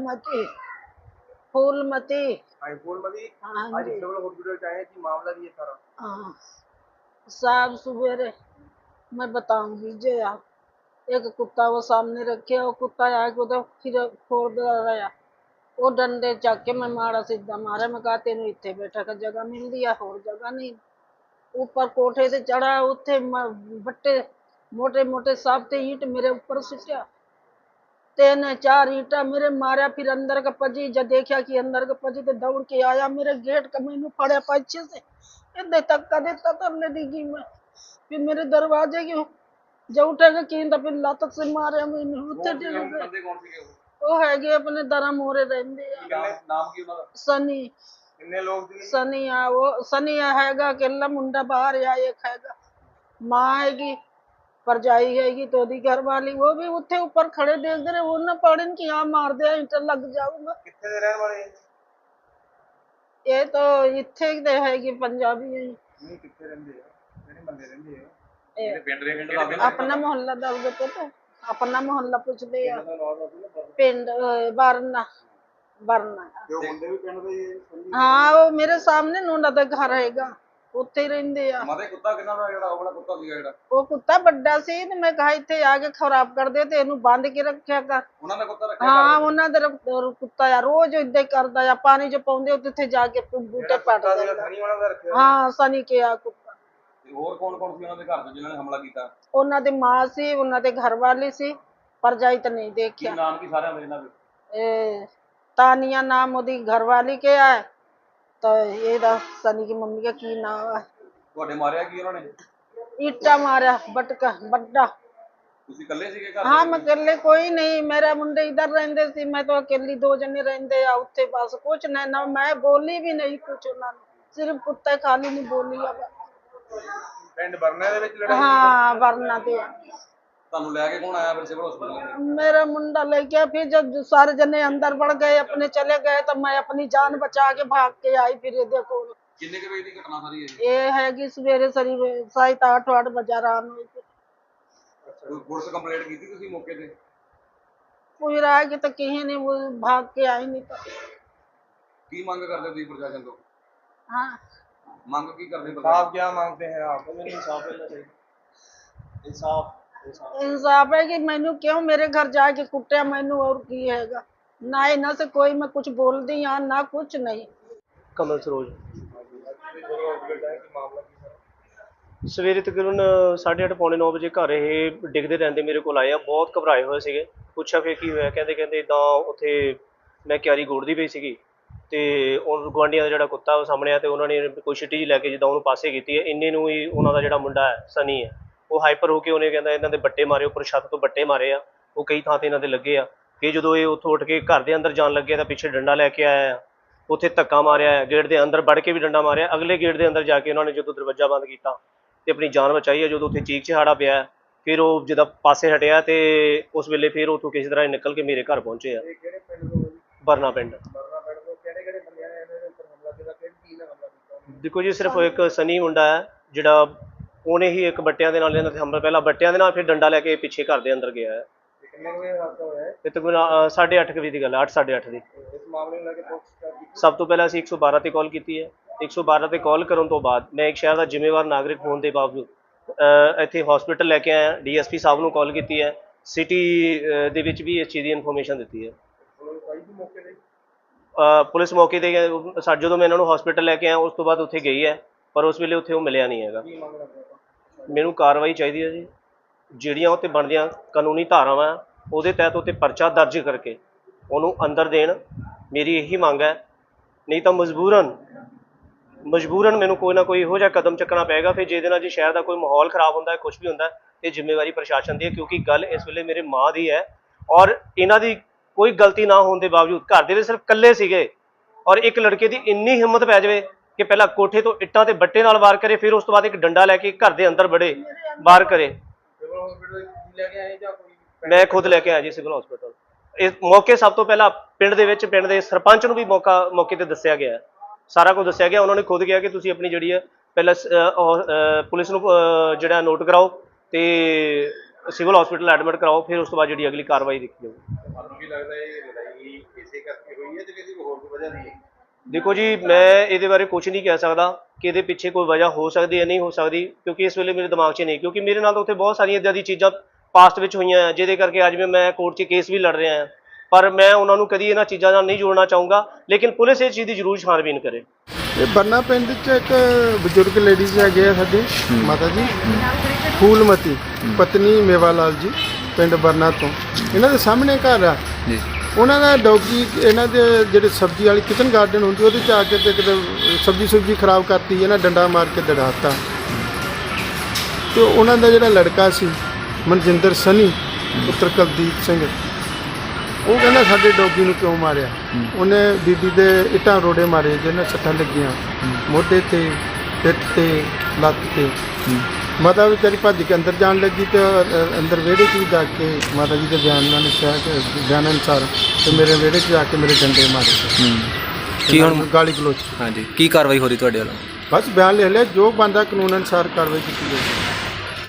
ਫੁੱਲਮਤੀ ਫੁੱਲਮਤੀ ਹਾਂਜੀ ਫੂਲਮਤੀ ਅੱਜ ਹਾਂਜੀ ਸਿਵਲ ਹਸਪੀਟਲ ਚ ਆਏ हैं कि मामला भी है सारा हाँ साहब सवेरे मैं बताऊंगी जे आप एक कुत्ता वो सामने रखे वो कुत्ता आया कि उधर फिर फोड़ दिया गया वो डंडे चक के मैं मारा सीधा मारा मैं कहा तेन इतने बैठा का जगह मिल दिया और जगह नहीं ऊपर कोठे से चढ़ा उत्थे म- बट्टे मोटे मोटे साबते ईंट मेरे ऊपर सिटिया तीन चार ईंटा मेरे मारा फिर अंदर का पजी जब देखा कि अंदर का पजी तो दौड़ के आया मेरे गेट का मैनू फड़या पीछे से इधर तक का देता तब ले डिगी मैं फिर मेरे दरवाजे की जब उठेगा की तो फिर लत से मारे मैंने उत्ते डिग गए ਬੰਦੇ ਕੌਣ ਸੀਗੇ ਉਹ ਉਹ ਹੈਗੇ ਆਪਣੇ ਦਰਾਂ ਮੋਰੇ ਰਹਿੰਦੇ ਆ ਕਿੰਨੇ ਨਾਮ ਕੀ ਉਹਨਾਂ ਦਾ ਸਨੀ ਕਿੰਨੇ ਲੋਕ ਸੀਗੇ ਸਨੀ ਆ ਉਹ ਸਨੀ ਆ ਹੈਗਾ ਇਕੱਲਾ ਮੁੰਡਾ ਬਾਹਰ ਆ ਇੱਕ ਹੈਗਾ ਮਾਂ ਹੈਗੀ ਪਰਜਾਈ ਹੈਗੀ ਤੇ ਉਹਦੀ ਘਰ ਵਾਲੀ ਉਹ ਵੀ ਉੱਥੇ ਉੱਪਰ ਖੜੇ ਦੇਖਦੇ ਰਹੇ ਉਹ ਨਾ ਪੜਨ ਕਿ ਆ ਮਾਰ ਦਿਆ ਇੰਟਰ ਲੱਗ ਜਾਊਗਾ। ਕਿੱਥੇ ਦੇ ਰਹਿਣ ਵਾਲੇ ਹੈ? ਇਹ ਤਾਂ ਇੱਥੇ ਦੇ ਹੈਗੀ ਪੰਜਾਬੀ। ਹੈ ਨਹੀਂ ਕਿੱਥੇ ਰਹਿੰਦੇ ਆ? ਕਿਹੜੇ ਬੰਦੇ ਰਹਿੰਦੇ ਆ? ਇਹ ਪਿੰਡ ਦੇ ਪਿੰਡ ਆਪਣਾ ਮੁਹੱਲਾ ਦੱਸਦੇ ਪੁੱਤ। ਆਪਣਾ ਮੁਹੱਲਾ ਪੁੱਛਦੇ ਆ। ਦਾ ਪਿੰਡ ਬਰਨਾ। ਬਰਨਾ। ਤੇ ਉਹ ਬੰਦੇ ਵੀ ਪਿੰਡ ਦੇ ਹੀ ਸੰਨੀ ਹਾਂ ਉਹ ਮੇਰੇ ਸਾਹਮਣੇ ਨੋਨਾ ਦਾ ਘਰ ਹੈਗਾ। ਉੱਥੇ ਹੀ ਰਹਿੰਦੇ ਆ। ਮਾਤਾ ਕੁੱਤਾ ਕਿੰਨਾ ਦਾ ਜਿਹੜਾ ਉਹ ਵਾਲਾ ਕੁੱਤਾ ਸੀਗਾ ਜਿਹੜਾ? ਉਹ ਕੁੱਤਾ ਵੱਡਾ ਸੀ ਤੇ ਮੈਂ ਕਿਹਾ ਇੱਥੇ ਆ ਕੇ ਖਰਾਬ ਕਰਦੇ ਤੇ ਇਹਨੂੰ ਬੰਦ ਕੇ ਰੱਖਿਆ ਕਰ। ਉਹਨਾਂ ਦਾ ਕੁੱਤਾ ਰੱਖਿਆ ਹਾਂ ਉਹਨਾਂ ਦਾ ਕੁੱਤਾ ਆ ਰੋਜ਼ ਇਦਾਂ ਹੀ ਕਰਦਾ ਆ ਪਾਣੀ ਚ ਪਾਉਂਦੇ ਉੱਥੇ ਉੱਥੇ ਜਾ ਕੇ ਬੂਟੇ ਪੱਟ ਦਿੰਦਾ ਹਾਂ ਸਾਨੀ ਕਿਹਾ ਕੁੱਤਾ। ਤੇ ਹੋਰ ਕੌਣ ਕੌਣ ਸੀ ਉਹਨਾਂ ਦੇ ਘਰ ਤੋਂ ਜਿਨ੍ਹਾਂ ਨੇ ਹਮਲਾ ਕੀਤਾ? ਉਹਨਾਂ ਦੀ ਮਾਂ ਸੀ ਉਹਨਾਂ ਦੇ ਘਰ ਵਾਲੀ ਸੀ ਪਰਜਾਈ ਤਾਂ ਨਹੀਂ ਦੇਖਿਆ। ਨਾਮ ਕੀ ਸਾਰਿਆਂ ਦੇ ਇਹਨਾਂ ਦੇ ਇਹ ਤਾਨੀਆ ਨਾਮ ਉਹਦੀ ਘਰਵਾਲੀ ਕੇ ਹੈ है तो ਇਹਦਾ ਸਨੀ ਦੀ ਮੰਮੀ ਦਾ ਕੀ ਨਾਮ ਹੈ ਤੁਹਾਡੇ ਮਾਰਿਆ ਕੀ ਉਹਨਾਂ ਨੇ? ਇੱਟਾ ਮਾਰਿਆ ਬਟਕਾ ਵੱਡਾ। ਤੁਸੀਂ ਇਕੱਲੇ ਸੀਗੇ ਘਰ ਹਾਂ ਮੈਂ ਇਕੱਲੇ ਕੋਈ ਨਹੀਂ। ਮੇਰੇ ਮੁੰਡੇ ਇਧਰ ਰਹਿੰਦੇ ਸੀ ਮੈਂ ਤਾਂ ਅਕੇਲੀ ਦੋ ਜਣੇ ਰਹਿੰਦੇ ਆ ਉੱਥੇ ਬਸ ਕੁਛ ਨਹੀਂ ਨਾ ਮੈਂ ਬੋਲੀ ਵੀ ਨਹੀਂ ਕੁਛ ਉਹਨਾਂ ਨੂੰ। ਸਿਰਫ ਕੁੱਤੇ ਖਾਲੀ ਨਹੀਂ ਬੋਲੀ ਆ ਪਿੰਡ ਬਰਨਾ ਦੇ ਵਿੱਚ ਲੜਾਈ ਹਾਂ ਵਰਨਾ ਤੇ ਆ। ਤੁਹਾਨੂੰ ਲੈ ਕੇ ਕੌਣ ਆਇਆ ਫਿਰ ਸਿਵਲ ਹਸਪੀਟਲ मेरा मुंडा लेके फिर जब सारे जने अंदर बढ़ गए अपने चले गए तो मैं अपनी जान बचा के भाग के आई फिर ये देखो ਕਿੰਨੇ ਕੁ ਵਜੇ ਦੀ ਘਟਨਾ ਸਾਰੀ ਹੈ ये है कि सवेरे सरी सात आठ आठ बजा रात हुई थी ਕੋਈ ਪੁਲਿਸ ਕੰਪਲੇਂਟ ਕੀਤੀ ਤੁਸੀਂ ਮੌਕੇ ਤੇ कोई रहा कि तो कहीं नहीं वो भाग के आई नहीं तो ਕੀ ਮੰਗ ਕਰਦੇ ਤੁਸੀਂ ਪ੍ਰਸ਼ਾਸਨ ਤੋਂ हाँ ਮੰਗ ਕੀ ਕਰਦੇ आप क्या मांगते हैं आप मुझे इंसाफ मिलना चाहिए इंसाफ इंसाफ इंसाफ है कि मैनू क्यों मेरे घर जाके कुटिया मैनू और की हैगा ना इन्हों से कोई मैं कुछ बोल दी हाँ ना कुछ नहीं ਕਮਲ ਸਰੋਜ ਸਿਵਲ ਹਸਪੀਟਲ ਹੈ ਕੀ ਮਾਮਲਾ ਕੀ ਸਰ ਸਵੇਰੇ ਤਕਰੀਬਨ 8:30 ਪੌਣੇ 9 ਵਜੇ ਘਰ ਇਹ ਡਿੱਗਦੇ ਰਹਿੰਦੇ ਮੇਰੇ ਕੋਲ ਆਏ ਆ ਬਹੁਤ ਘਬਰਾਏ ਹੋਏ ਸੀਗੇ ਪੁੱਛਿਆ ਫਿਰ ਕੀ ਹੋਇਆ ਕਹਿੰਦੇ ਕਹਿੰਦੇ ਇਦਾਂ ਉੱਥੇ ਮੈਂ ਕਿਆਰੀ ਗੋੜਦੀ ਪਈ ਸੀਗੀ ਤੇ ਉਹ ਗੁਆਂਢੀਆਂ ਦਾ ਜਿਹੜਾ ਕੁੱਤਾ ਉਹ ਸਾਹਮਣੇ ਆ ਤੇ ਉਹਨਾਂ ਨੇ ਕੋਈ ਛਿੱਟੀ ਜਿਹੀ ਲੈ ਕੇ ਜਿੱਦਾਂ ਉਹਨੂੰ ਪਾਸੇ ਕੀਤੀ ਹੈ ਇੰਨੇ ਨੂੰ ਹੀ ਉਹਨਾਂ ਦਾ ਜਿਹੜਾ ਮੁੰਡਾ ਹੈ ਸਨੀ ਹੈ ਉਹ ਹਾਈਪਰ ਹੋ ਕੇ ਉਹਨੇ ਕਹਿੰਦਾ ਇਹਨਾਂ ਦੇ ਬੱਟੇ ਮਾਰੇ ਉੱਪਰ ਛੱਤ ਤੋਂ ਬੱਟੇ ਮਾਰੇ ਆ। ਉਹ ਕਈ ਥਾਂ ਤੇ ਇਹਨਾਂ ਦੇ ਲੱਗੇ ਆ। ਫਿਰ ਜਦੋਂ ਇਹ ਉੱਥੋਂ ਉੱਠ ਕੇ ਘਰ ਦੇ ਅੰਦਰ ਜਾਣ ਲੱਗੇ ਤਾਂ ਪਿੱਛੇ ਡੰਡਾ ਲੈ ਕੇ ਆਇਆ ਉੱਥੇ ਧੱਕਾ ਮਾਰਿਆ ਗੇਟ ਦੇ ਅੰਦਰ ਵੜ ਕੇ ਵੀ ਡੰਡਾ ਮਾਰਿਆ। ਅਗਲੇ ਗੇਟ ਦੇ ਅੰਦਰ ਜਾ ਕੇ ਉਹਨਾਂ ਨੇ ਜਦੋਂ ਦਰਵਾਜ਼ਾ ਬੰਦ ਕੀਤਾ ਤੇ ਆਪਣੀ ਜਾਨ ਬਚਾਈ ਹੈ ਜਦੋਂ ਉੱਥੇ ਚੀਕ ਚਿਹਾੜਾ ਪਿਆ ਫਿਰ ਉਹ ਜਦੋਂ ਪਾਸੇ ਹਟਿਆ ਤੇ ਉਸ ਵੇਲੇ ਫਿਰ ਉੱਥੋਂ ਕਿਸੇ ਤਰ੍ਹਾਂ ਨਿਕਲ ਕੇ ਮੇਰੇ ਘਰ ਪਹੁੰਚੇ ਆ? ਬਰਨਾ ਪਿੰਡ ਦੇਖੋ ਜੀ ਸਿਰਫ ਇੱਕ ਸਨੀ ਮੁੰਡਾ ਹੈ ਜਿਹੜਾ ਉਹਨੇ ਹੀ ਇੱਕ ਬੱਟਿਆਂ ਦੇ ਨਾਲ ਇਹਨਾਂ ਤੇ ਹਮਲਾ ਪਹਿਲਾਂ ਬੱਟਿਆਂ ਦੇ ਨਾਲ ਫਿਰ ਡੰਡਾ ਲੈ ਕੇ ਪਿੱਛੇ ਘਰ ਦੇ ਅੰਦਰ ਗਿਆ ਹੈ। ਕਿੰਨੇ ਕੁ ਵਜੇ ਹਾਦਸਾ ਹੋਇਆ ਹੈ? ਇਹ ਤਕਰੀਬਨ 8:30 ਵਜੇ ਦੀ ਗੱਲ ਹੈ 8:30 ਦੀ। ਇਸ ਮਾਮਲੇ ਨੂੰ ਲੈ ਕੇ ਪੁਲਿਸ ਕਰ ਕੀਤੀ ਸਭ ਤੋਂ ਪਹਿਲਾਂ ਅਸੀਂ 112 ਤੇ ਕਾਲ ਕੀਤੀ ਹੈ। 112 ਤੇ ਕਾਲ ਕਰਨ ਤੋਂ ਬਾਅਦ ਮੈਂ ਇੱਕ ਸ਼ਹਿਰ ਦਾ ਜ਼ਿੰਮੇਵਾਰ ਨਾਗਰਿਕ ਹੋਣ ਦੇ ਬਾਵਜੂਦ ਅ, ਇੱਥੇ ਹਸਪੀਟਲ ਲੈ ਕੇ ਆਇਆ। ਡੀਐਸਪੀ ਸਾਹਿਬ ਨੂੰ ਕਾਲ ਕੀਤੀ ਹੈ। ਸਿਟੀ ਦੇ ਵਿੱਚ ਵੀ ਇਸ ਚੀਜ਼ ਦੀ ਇਨਫੋਰਮੇਸ਼ਨ ਦਿੱਤੀ ਹੈ। ਪੁਲਿਸ ਮੌਕੇ ਤੇ? ਅ, ਪੁਲਿਸ ਮੌਕੇ ਤੇ ਗਏ- ਸਾ- ਜਦੋਂ ਮੈਂ ਇਹਨਾਂ ਨੂੰ ਹਸਪੀਟਲ ਲੈ ਕੇ ਆਇਆ ਉਸ ਤੋਂ ਬਾਅਦ ਉੱਥੇ ਗਈ ਹੈ ਪਰ ਉਸ ਵੇਲੇ ਉੱਥੇ ਉਹ ਮਿਲਿਆ ਨਹੀਂ ਹੈਗਾ। ਕੀ ਮੰਗ ਰੱਖਦੇ ਆਪਾਂ ਮੈਨੂੰ ਕਾਰਵਾਈ ਚਾਹੀਦੀ ਹੈ ਜੀ। ਜਿਹੜੀਆਂ ਉੱਤੇ ਬਣਦੀਆਂ ਕਾਨੂੰਨੀ ਧਾਰਾਵਾਂ ਉਹਦੇ ਤਹਿਤ ਉੱਤੇ ਪਰਚਾ ਦਰਜ ਕਰਕੇ ਉਹਨੂੰ ਅੰਦਰ ਦੇਣ। ਮੇਰੀ ਇਹੀ ਮੰਗ ਹੈ। ਨਹੀਂ ਤਾਂ ਮਜਬੂਰਨ ਮਜਬੂਰਨ ਮੈਨੂੰ ਕੋਈ ਨਾ ਕੋਈ ਇਹੋ ਜਿਹਾ ਕਦਮ ਚੱਕਣਾ ਪਏਗਾ, ਫਿਰ ਜਿਹਦੇ ਨਾਲ ਜੇ ਸ਼ਹਿਰ ਦਾ ਕੋਈ ਮਾਹੌਲ ਖਰਾਬ ਹੁੰਦਾ ਹੈ ਕੁਝ ਵੀ ਹੁੰਦਾ ਇਹ ਜ਼ਿੰਮੇਵਾਰੀ ਪ੍ਰਸ਼ਾਸਨ ਦੀ ਹੈ, ਕਿਉਂਕਿ ਗੱਲ ਇਸ ਵੇਲੇ ਮੇਰੇ ਮਾਂ ਦੀ ਹੈ। ਔਰ ਇਹਨਾਂ ਦੀ ਕੋਈ ਗਲਤੀ ਨਾ ਹੋਣ ਦੇ ਬਾਵਜੂਦ ਘਰ ਦੇ ਵਿੱਚ ਸਿਰਫ ਇਕੱਲੇ ਸੀਗੇ, ਔਰ ਇੱਕ ਲੜਕੇ ਦੀ ਇੰਨੀ ਹਿੰਮਤ ਪੈ ਜਾਵੇ ਕਿ ਪਹਿਲਾਂ ਕੋਠੇ ਤੋਂ ਇੱਟਾਂ ਤੇ ਬੱਟੇ ਨਾਲ ਵਾਰ ਕਰੇ, ਫਿਰ ਉਸ ਤੋਂ ਬਾਅਦ ਇੱਕ ਡੰਡਾ ਲੈ ਕੇ ਘਰ ਦੇ ਅੰਦਰ ਵੜੇ ਵਾਰ ਕਰੇ। ਮੈਂ ਖੁਦ ਲੈ ਕੇ ਆਇਆ ਜੀ ਸਿਵਲ ਹਸਪੀਟਲ। ਇਸ ਮੌਕੇ ਸਭ ਤੋਂ ਪਹਿਲਾਂ ਪਿੰਡ ਦੇ ਵਿੱਚ, ਪਿੰਡ ਦੇ ਸਰਪੰਚ ਨੂੰ ਵੀ ਮੌਕਾ, ਮੌਕੇ ਤੇ ਦੱਸਿਆ ਗਿਆ। ਸਾਰਾ ਕੁਝ ਦੱਸਿਆ ਗਿਆ। ਉਹਨਾਂ ਨੇ ਖੁਦ ਕਿਹਾ ਕਿ ਤੁਸੀਂ ਆਪਣੀ ਜਿਹੜੀ ਹੈ ਪਹਿਲਾਂ ਪੁਲਿਸ ਨੂੰ ਜਿਹੜਾ ਨੋਟ ਕਰਾਓ ਤੇ ਸਿਵਲ ਹਸਪੀਟਲ ਐਡਮਿਟ ਕਰਾਓ, ਫਿਰ ਉਸ ਤੋਂ ਬਾਅਦ ਜਿਹੜੀ ਅਗਲੀ ਕਾਰਵਾਈ ਦੇਖੀ ਜਾਊਗੀ। ਤੁਹਾਨੂੰ ਕੀ ਲੱਗਦਾ ਇਹ ਲੜਾਈ ਇਸੇ ਕਰਕੇ ਹੋਈ ਹੈ ਤੇ ਕਿਸੇ ਹੋਰ ਵਜ੍ਹਾ ਨਹੀਂ ਹੈ? ਦੇਖੋ ਜੀ ਮੈਂ ਇਹਦੇ ਬਾਰੇ ਕੁਝ ਨਹੀਂ ਕਹਿ ਸਕਦਾ ਕਿ ਇਹਦੇ ਪਿੱਛੇ ਕੋਈ ਵਜ੍ਹਾ ਹੋ ਸਕਦੀ ਹੈ ਨਹੀਂ ਹੋ ਸਕਦੀ ਕਿਉਂਕਿ ਇਸ ਵੇਲੇ ਮੇਰੇ ਦਿਮਾਗ 'ਚ ਨਹੀਂ ਕਿਉਂਕਿ ਮੇਰੇ ਨਾਲ ਤਾਂ ਉੱਥੇ ਬਹੁਤ ਸਾਰੀਆਂ ਇਦਾਂ ਦੀ ਚੀਜ਼ਾਂ ਪਾਸਟ ਵਿੱਚ ਹੋਈਆਂ ਆ ਜਿਹਦੇ ਕਰਕੇ ਅੱਜ ਵੀ ਮੈਂ ਕੋਰਟ 'ਚ ਕੇਸ ਵੀ ਲੜ ਰਿਹਾ ਹਾਂ ਪਰ ਮੈਂ ਉਹਨਾਂ ਨੂੰ ਕਦੀ ਇਹਨਾਂ ਚੀਜ਼ਾਂ ਨਾਲ ਨਹੀਂ ਜੋੜਨਾ ਚਾਹੂੰਗਾ ਲੇਕਿਨ ਪੁਲਿਸ ਇਸ ਚੀਜ਼ ਦੀ ਜ਼ਰੂਰ ਛਾਣਬੀਨ ਕਰੇ। ਇਹ ਬੰਨਾ ਪਿੰਡ ਚ ਇੱਕ ਬਜ਼ੁਰਗ ਲੇਡੀਜ਼ ਹੈਗੇ ਆ ਸਾਡੇ ਮਾਤਾ ਜੀ ਫੂਲਮਤੀ ਪਤਨੀ ਮੇਵਾ ਲਾਲ ਜੀ ਪਿੰਡ ਬਰਨਾ ਤੋਂ। ਇਹਨਾਂ ਦੇ ਸਾਹਮਣੇ ਘਰ ਆ। ਜੀ। ਉਹਨਾਂ ਦਾ ਡੌਗੀ ਇਹਨਾਂ ਦੇ ਜਿਹੜੇ ਸਬਜ਼ੀ ਵਾਲੀ ਕਿਚਨ ਗਾਰਡਨ ਹੁੰਦੀ, ਉਹਦੇ ਚ ਆ ਕੇ ਤੇ ਕਿਤੇ ਸਬਜ਼ੀ ਸੁਬਜ਼ੀ ਖਰਾਬ ਕਰਤੀ, ਇਹਨਾਂ ਡੰਡਾ ਮਾਰ ਕੇ ਦੜਾਤਾ ਤੇ ਉਹਨਾਂ ਦਾ ਜਿਹੜਾ ਲੜਕਾ ਸੀ, ਮਨਜਿੰਦਰ ਸਨੀ, ਪੁੱਤਰ ਕੁਲਦੀਪ ਸਿੰਘ, ਉਹ ਕਹਿੰਦਾ ਸਾਡੇ ਡੌਗੀ ਨੂੰ ਕਿਉਂ ਮਾਰਿਆ? ਉਹਨੇ ਬੀਬੀ ਦੇ ਇੱਟਾਂ ਰੋੜੇ ਮਾਰੇ, ਜਿਹਨਾਂ ਸੱਟਾਂ ਲੱਗੀਆਂ, ਮੋਢੇ ਤੇ, ਪਿੱਠ ਤੇ, ਲੱਤ ਤੇ। ਮਾਤਾ ਵਿਚਾਰੀ ਭੱਜ ਕੇ ਅੰਦਰ ਜਾਣ ਲੱਗੀ ਤੇ ਅੰਦਰ ਵਿਹੜੇ 'ਚ ਵੀ ਜਾ ਕੇ ਮਾਤਾ ਜੀ ਦੇ ਬਿਆਨ ਨਾਲ ਕਿਹਾ ਕਿ ਬਿਆਨ ਅਨੁਸਾਰ ਤੇ ਮੇਰੇ ਵਿਹੜੇ 'ਚ ਜਾ ਕੇ ਮੇਰੇ ਡੰਡੇ ਮਾਰੇ ਕੀ ਹੁਣ ਗਾਲੀ ਗਲੋਚ ਹਾਂਜੀ। ਕੀ ਕਾਰਵਾਈ ਹੋ ਰਹੀ ਤੁਹਾਡੇ ਵੱਲੋਂ? ਬਸ ਬਿਆਨ ਲਿਖ ਲਿਆ ਜੋ ਬੰਦਾ ਕਾਨੂੰਨ ਅਨੁਸਾਰ ਕਾਰਵਾਈ ਕੀਤੀ ਜਾਏਗੀ